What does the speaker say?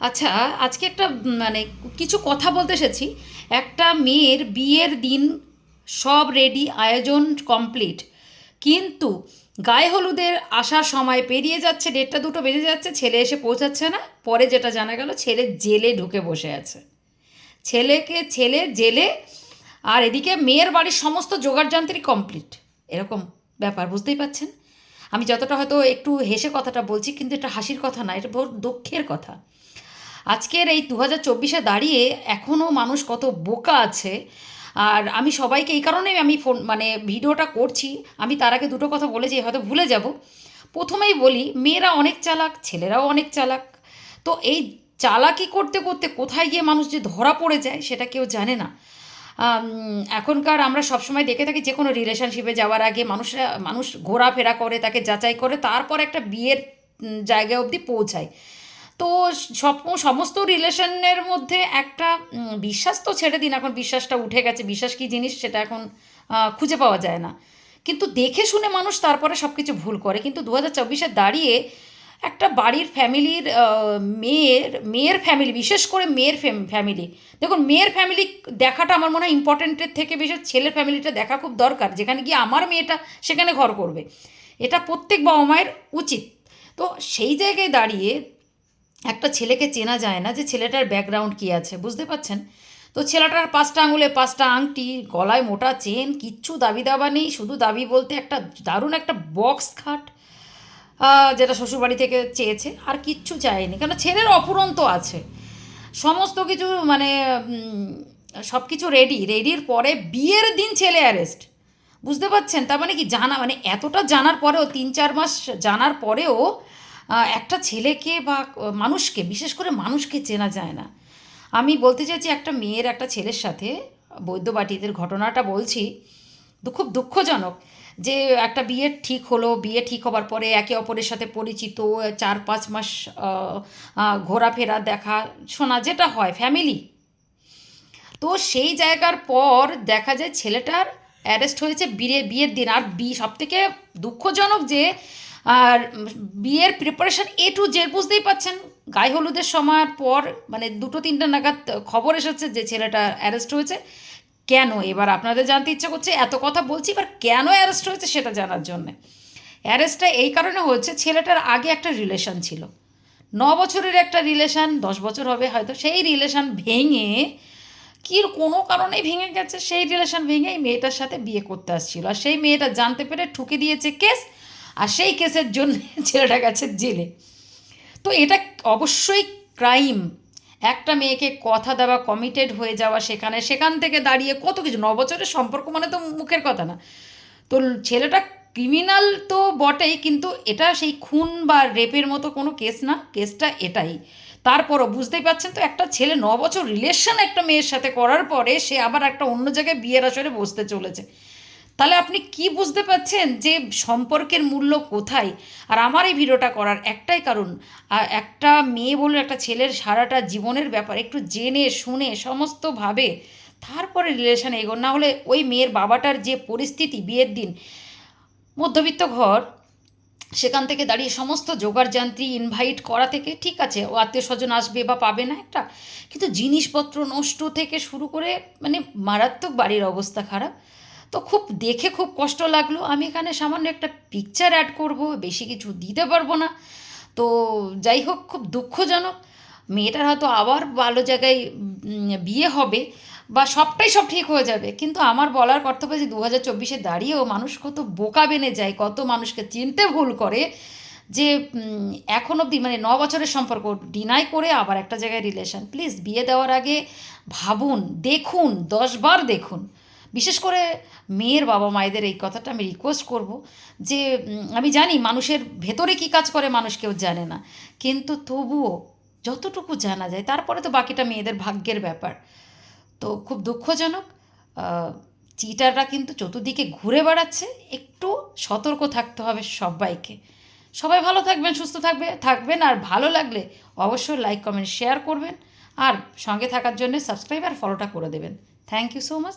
আচ্ছা আজকে একটা মানে কিছু কথা বলতে এসেছি। একটা মেয়ের বিয়ের দিন সব রেডি, আয়োজন কমপ্লিট। কিন্তু গায়ে হলুদের আসার সময় পেরিয়ে যাচ্ছে ডেটটা দুটো বেজে যাচ্ছে, ছেলে এসে পৌঁছাচ্ছে না। পরে যেটা জানা গেল, ছেলে জেলে ঢুকে বসে আছে। ছেলেকে, ছেলে জেলে, আর এদিকে মেয়ের বাড়ির সমস্ত জোগাড়যন্ত্রী কমপ্লিট। এরকম ব্যাপার, বুঝতেই পাচ্ছেন আমি যতটা হয়তো একটু হেসে কথাটা বলছি, কিন্তু এটা হাসির কথা না, এটা বহু দুঃখের কথা। আজকের এই দু হাজার চব্বিশে দাঁড়িয়ে এখনও মানুষ কত বোকা আছে। আর আমি সবাইকে এই কারণেই আমি ফোন মানে ভিডিওটা করছি। আমি তার আগে দুটো কথা বলেছি হয়তো ভুলে যাব। প্রথমেই বলি, মেয়েরা অনেক চালাক, ছেলেরাও অনেক চালাক। তো এই চালাকি করতে করতে কোথায় গিয়ে মানুষ যে ধরা পড়ে যায় সেটা কেউ জানে না। এখনকার আমরা সবসময় দেখে থাকি যে কোনো রিলেশনশিপে যাওয়ার আগে মানুষরা মানুষ ঘোরাফেরা করে, তাকে যাচাই করে, তারপর একটা বিয়ের জায়গা অবধি পৌঁছায়। তো সব, সমস্ত রিলেশনের মধ্যে একটা বিশ্বাস তো ছেড়ে দিন, এখন বিশ্বাসটা উঠে গেছে, বিশ্বাস কী জিনিস সেটা এখন খুঁজে পাওয়া যায় না। কিন্তু দেখে শুনে মানুষ তারপরে সব কিছু ভুল করে। কিন্তু দু হাজার চব্বিশে দাঁড়িয়ে একটা বাড়ির ফ্যামিলির মেয়ের মেয়ের ফ্যামিলি, বিশেষ করে মেয়ের ফ্যামিলি। দেখুন, মেয়ের ফ্যামিলি দেখাটা আমার মনে হয় ইম্পর্টেন্টের থেকে বেশি, ছেলের ফ্যামিলিটা দেখা খুব দরকার। যেখানে গিয়ে আমার মেয়েটা সেখানে ঘর করবে। এটা প্রত্যেক বাবা মায়ের উচিত। তো সেই জায়গায় দাঁড়িয়ে একটা ছেলেকে চেনা যায় না যে ছেলেটার ব্যাকগ্রাউন্ড কী আছে, বুঝতে পারছেন? তো ছেলেটার পাঁচটা আঙুলে পাঁচটা আংটি, গলায় মোটা চেন, কিচ্ছু দাবি দাবা নেই, শুধু দাবি বলতে একটা দারুণ একটা বক্স খাট যেটা শ্বশুরবাড়ি থেকে চেয়েছে, আর কিচ্ছু চায়নি, কেন ছেলের অপুরন্ত আছে। সমস্ত কিছু মানে সব কিছু রেডি রেডির পরে বিয়ের দিন ছেলে অ্যারেস্ট বুঝতে পারছেন? তার মানে কি জানা মানে এতটা জানার পরেও, তিন চার মাস জানার পরেও একটা ছেলেকে বা মানুষকে, বিশেষ করে মানুষকে চেনা যায় না। আমি বলতে চাইছি একটা মেয়ের, একটা ছেলের সাথে বৈদ্যবাটিদের ঘটনাটা বলছি খুব দুঃখজনক যে একটা বিয়ে ঠিক হলো, বিয়ে ঠিক হবার পরে একে অপরের সাথে পরিচিত, চার পাঁচ মাস ঘোরাফেরা দেখা, শোনা যেটা হয় ফ্যামিলি তো সেই জায়গার পর দেখা যায় ছেলেটার অ্যারেস্ট হয়েছে, বিয়ে বিয়ের দিন। আর বি সব থেকে দুঃখজনক যে আর বিয়ের প্রিপারেশন এ টু জেড বুঝতেই পাচ্ছেন। গায়ে হলুদের সময়ের পর মানে দুটো তিনটা নাগাদ খবর এসেছে যে ছেলেটা অ্যারেস্ট হয়েছে। কেন? এবার আপনাদের জানতে ইচ্ছা করছে, এত কথা বলছি, এবার কেন অ্যারেস্ট হয়েছে সেটা জানার জন্যে। অ্যারেস্টটা এই কারণে হয়েছে, ছেলেটার আগে একটা রিলেশন ছিল। ন বছরের একটা রিলেশন দশ বছর হবে হয়তো, সেই রিলেশন ভেঙে, কি কোনো কারণেই ভেঙে গেছে, সেই রিলেশন ভেঙে এই মেয়েটার সাথে বিয়ে করতে আসছিল। আর সেই মেয়েটা জানতে পেরে ঠুকে দিয়েছে কেস আর সেই কেসের জন্য ছেলেটা গেছে জেলে। তো এটা অবশ্যই ক্রাইম। একটা মেয়েকে কথা দেওয়া কমিটেড হয়ে যাওয়া সেখানে, সেখান থেকে দাঁড়িয়ে কত কিছু? ন বছরের সম্পর্ক মানে তো মুখের কথা না। তো ছেলেটা ক্রিমিনাল তো বটেই, কিন্তু এটা সেই খুন বা রেপের মতো কোনো কেস না। কেসটা এটাই। তারপরও বুঝতেই পারছেন তো, একটা ছেলে ন বছর রিলেশন একটা মেয়ের সাথে করার পরে সে আবার একটা অন্য জায়গায় বিয়ের আসরে বসতে চলেছে। তাহলে আপনি কি বুঝতে পারছেন যে সম্পর্কের মূল্য কোথায়? আর আমার এই ভিডিওটা করার একটাই কারণ একটা মেয়ে বলে, একটা ছেলের সারাটা জীবনের ব্যাপার একটু জেনে, শুনে, সমস্তভাবে তারপরে রিলেশন এগোন। না হলে ওই মেয়ের বাবাটার যে পরিস্থিতি, বিয়ের দিন, মধ্যবিত্ত ঘর, সেখান থেকে দাঁড়িয়ে সমস্ত জোগাড় যান্ত্রী ইনভাইট করা থেকে ঠিক আছে, ও আত্মীয় স্বজন আসবে বা পাবে না একটা, কিন্তু জিনিসপত্র নষ্ট থেকে শুরু করে মানে মারাত্মক বাড়ির অবস্থা খারাপ। তো খুব দেখে খুব কষ্ট লাগল। আমি এখানে সামান্য একটা পিকচার অ্যাড করব, বেশি কিছু দিতে পারব না। তো যাই হোক, খুব দুঃখজনক। মেয়েটার হয়তো আবার ভালো জায়গায় বিয়ে হবে বা সবটাই সব ঠিক হয়ে যাবে। কিন্তু আমার বলার কর্তব্য যে দু হাজার চব্বিশে দাঁড়িয়েও মানুষ কত বোকা বেনে যায়, কত মানুষকে চিনতে ভুল করে যে এখন অবধি মানে ন বছরের সম্পর্ক ডিনাই করে আবার একটা জায়গায় রিলেশন প্লিজ বিয়ে দেওয়ার আগে ভাবুন, দেখুন দশবার দেখুন। বিশেষ করে মেয়ের বাবা মায়েদের এই কথাটা আমি রিকোয়েস্ট করব যে আমি জানি মানুষের ভেতরে কি কাজ করে, মানুষ কেউ জানে না। কিন্তু তবুও যতটুকু জানা যায়, তারপরে তো বাকিটা মেয়েদের ভাগ্যের ব্যাপার। তো খুব দুঃখজনক চিটাররা কিন্তু চতুর্দিকে ঘুরে বেড়াচ্ছে, একটু সতর্ক থাকতে হবে সবাইকে। সবাই ভালো থাকবেন, সুস্থ থাকবে, থাকবেন, আর ভালো লাগলে অবশ্যই লাইক কমেন্ট শেয়ার করবেন। আর সঙ্গে থাকার জন্য সাবস্ক্রাইব আর ফলোটা করে দেবেন। Thank you so much